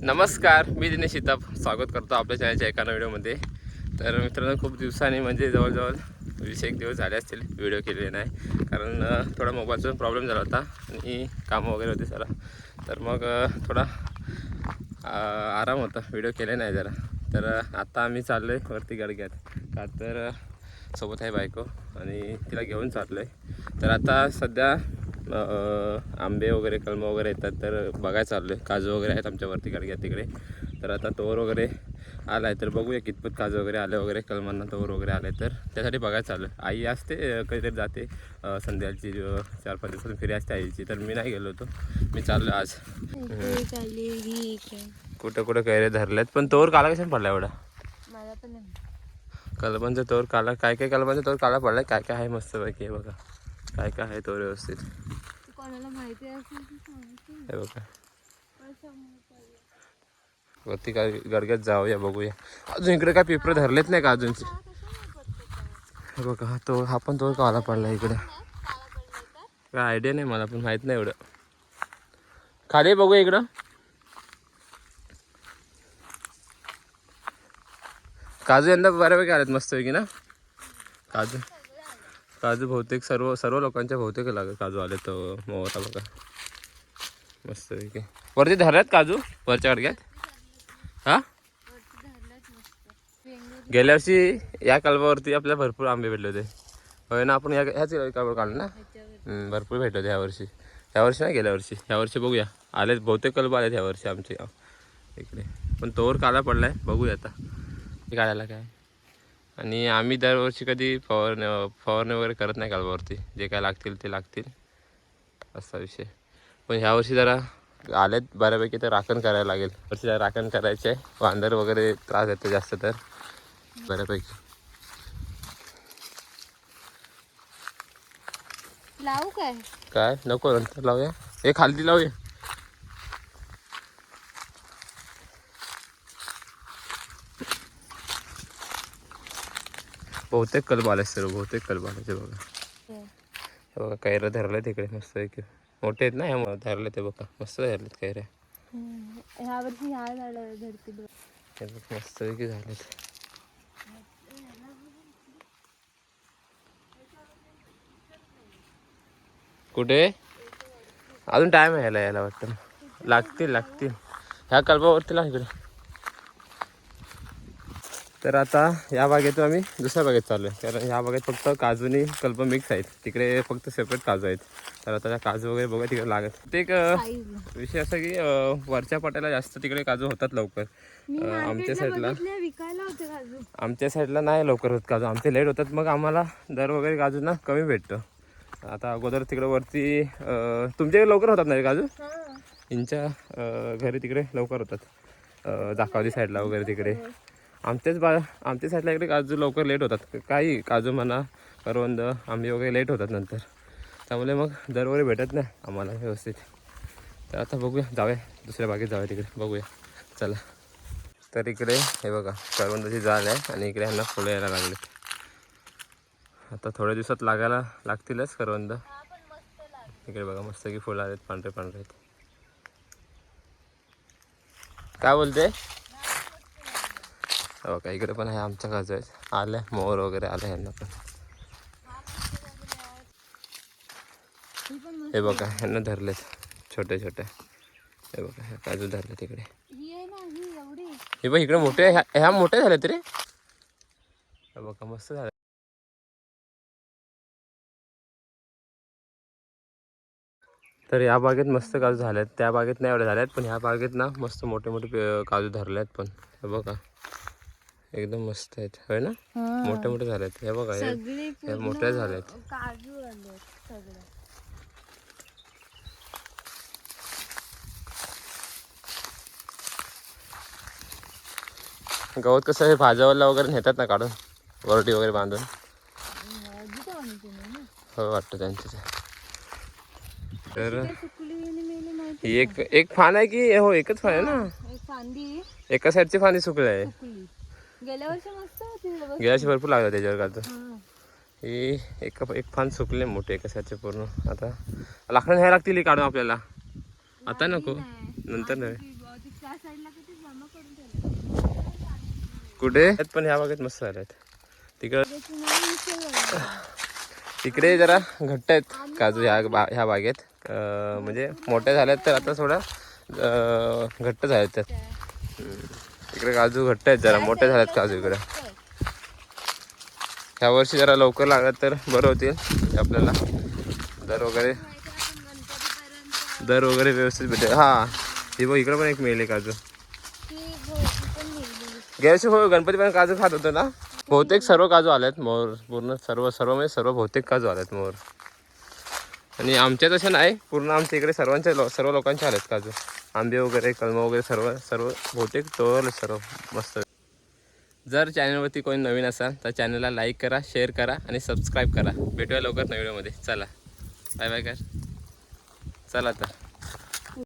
नमस्कार मी दिनेश शिताप स्वागत करतो आपल्या चॅनलच्या एका व्हिडिओमध्ये. तर मित्रांनो खूप दिवसांनी म्हणजे जवळजवळ वीस एक दिवस झाले असतील व्हिडिओ केलेले नाही. कारण थोडा मोबाईलचा प्रॉब्लेम झाला होता आणि कामं वगैरे होते जरा. तर मग थोडा आराम होता. व्हिडिओ केले नाही जरा. तर आता आम्ही चाललो आहे वरती गडग्यात. का तर सोबत आहे बायको आणि तिला घेऊन चाललो आहे तर आता सध्या आंबे वगैरे कलमं वगैरे येतात. तर बघायला चाललो आहे काजू वगैरे आहेत आमच्या वरती गडग्यात तिकडे. तर आता तोवर वगैरे आला आहे तर बघूया कितपत काजू वगैरे आले वगैरे. कलमांना तोवर वगैरे आले तर. त्यासाठी बघायला चालू आहे आई असते कधीतरी जाते. संध्याकाळची चार पाच दिवसातून फिरी असते आईची. तर मी नाही गेलो होतो. मी चाललो आज. चालली कुठं कुठं कैरे धरलेत. पण तोवर काला कशाने पडला एवढा? कलमांचा तोवर काला काय काय कलमांचा तोवर काला पडलाय? काय काय आहे मस्त पैकी हे बघा. काय काय आहे व्यवस्थित? तू कोणाला माहिती सांगशील हे बघा. वरती काय गडग्यात जाऊया बघूया. अजून इकडे काय पेपर धरलेत नाही का अजूनचे हे बघा तो हा पण तो काला पडला इकडे. काय आयडिया नाही मला पण माहीत नाही एवढं. खाली बघूया इकडं. काजू यंदा बऱ्यापैकी आलेत मस्तपैकी ना? काजू. काजू बहुतेक सर्व सर्व लोकांच्या बहुतेक लागत काजू आले तो मोहरा बघा. मस्तपैकी. वरती धरल्यात काजू? वरच्या अडग्यात हा? गेल्या वर्षी या कलबावरती आपल्याला भरपूर आंबे भेटले होते. होय ना आपण या ह्याच कलबावर काढलं ना? भरपूर भेटले होते ह्या वर्षी. ह्या वर्षी नाही गेल्या वर्षी. ह्या वर्षी बघूया. आलेत बहुतेक कलब आलेत ह्या वर्षी आमचे. इकडे. पण तोवर काला पडलाय. बघूया आता. काढायला काय? आणि आम्ही दरवर्षी कधी फवारणी फवारणी वगैरे करत नाही कलबावरती जे काय लागतील ते लागतील. असा विषय. पण ह्या वर्षी जरा आलेत बऱ्यापैकी तर राखण करायला लागेल. वर्षी जरा राखण करायचे. आहे वांदर वगैरे त्रास देते जास्त तर. बऱ्यापैकी. लावू काय? काय? नको नंतर लावूया. हे खालती लावूया. बहुतेक कलब आले सर्व बहुतेक कलब आले ते बघा. हे बघा कैऱ्या धरले तिकडे मस्त आहे की मोठे आहेत ना ह्या धरले ते बघा. मस्त धरलेत कैऱ्या ह्या वर्षी ह्या झालं धरतील हे बघ मस्त की झालेत. कुठे? अजून टाइम आहे यायला यायला वाटतं. लागतील लागतील. ह्या कल्पावरती लाव इकडे. तर आता या बागेतून आम्ही दुसऱ्या बागेत चाललो आहे कारण ह्या बागेत फक्त काजूनी कल्प मिक्स आहेत. तिकडे फक्त सेपरेट काजू आहेत. तर आता त्या काजू वगैरे बघा तिकडे लागत. ते एक विषय असा की वरच्या पाट्याला जास्त तिकडे काजू होतात लवकर. आमच्या साईडला. काजू. आमच्या साईडला नाही लवकर होत काजू. आमचे लेट होतात मग आम्हाला दर वगैरे काजू ना कमी भेटतं. आता अगोदर तिकडे वरती अं, तुमच्याकडे लवकर होतात ना रे काजू? यांच्या घरी तिकडे लवकर होतात. दाखावली साईडला वगैरे तिकडे. आमच्याच बा आमच्या साईडला इकडे काजू लवकर लेट होतात. काही काजू म्हणा करवंद आंबे वगैरे लेट होतात नंतर. त्यामुळे मग दरवेळी भेटत नाही आम्हाला व्यवस्थित. तर आता बघूया जाऊया. दुसऱ्या बागेत जाऊया तिकडे. बघूया. चला. तर इकडे हे बघा करवंदाची जाल आहे आणि इकडे ह्यांना फुलं यायला लागले आता थोड्या दिवसात लागायला लागतीलच करवंद. इकडे बघा मस्त की फुलं आलेत पांढरे पांढरे आहेत. काय बोलते? हो का इकडे पण आहे आमच्या काजू आहेत आले मोर वगैरे आले ह्यांना पण. हे बघा ह्यांना धरलेत छोटे छोटे. हे बघा हे काजू धरले तिकडे ही एवढी. बघ इकडे मोठे ह्या ह्या मोठ्या झाल्यात रे. हे बघा मस्त झालं तर या बागेत मस्त काजू झाल्यात त्या बागेत नाही एवढ्या झाल्यात पण ह्या बागेत ना मस्त मोठे मोठे काजू धरल्यात पण. हे बघा. एकदम मस्त आहेत. होय ना? मोठे मोठे झालेत. हे बघा हे मोठ्या झाल्यात काजू सगळे. गवत कसं हे भाज्यावाला वगैरे नेतात ना काढून? वरटी वगैरे बांधून? हो वाटतं त्यांचं. ते. तर ही एक एक फान आहे की? हो एकच फान आहे ना? एक साईडची फांदी सुकली आहे. गेल्या वर्षी मस्त होती बघ. गेल्याशी भरपूर लागलं त्याच्यावर काजू हा. ही एक एक फान सुकले मोठे एका साईडचे पूर्ण. आता लाकडं न्यायला लागतील ही काढून आपल्याला. आता नको. नंतर नव्हे ती बहुतेक या साईडला किती जमा करून ठेवलं? कुठे? पण ह्या बागेत मस्त तिकडं त्याची नाव मिसळ बनवली. तिकडे जरा घट्ट आहेत काजू ह्या बा ह्या बागेत. अं, म्हणजे मोठ्या झाल्यात तर आता थोडा अं, घट्ट झाल्यात त्यात हम्म. इकडे काजू घट्ट आहेत जरा मोठे झालेत काजू इकडे. ह्या वर्षी जरा लवकर लागत तर बरं होतील आपल्याला. दर वगैरे दर वगैरे व्यवस्थित भेटेल. हां ही बघ इकडे पण एक मेल आहे काजू. गेल्याशी हो गणपती पण काजू खात होतो ना? बहुतेक सर्व काजू आलेत मोर पूर्ण सर्व सर्व म्हणजे सर्व बहुतेक काजू आलेत मोर. आणि आमच्या तशा नाही पूर्ण आमच्या इकडे सर्वांच्या लो सर्व लोकांचे आलेत काजू आंबे वगैरे कलम वगैरे सर्व सर्व बहुतेक तोवरले सर्व मस्त. जर चॅनलवरती कोणी नवीन असाल तर चॅनलला लाईक करा शेअर करा आणि सबस्क्राईब करा. भेटूया लवकर नवीनमध्ये चला. बाय बाय कर चला तर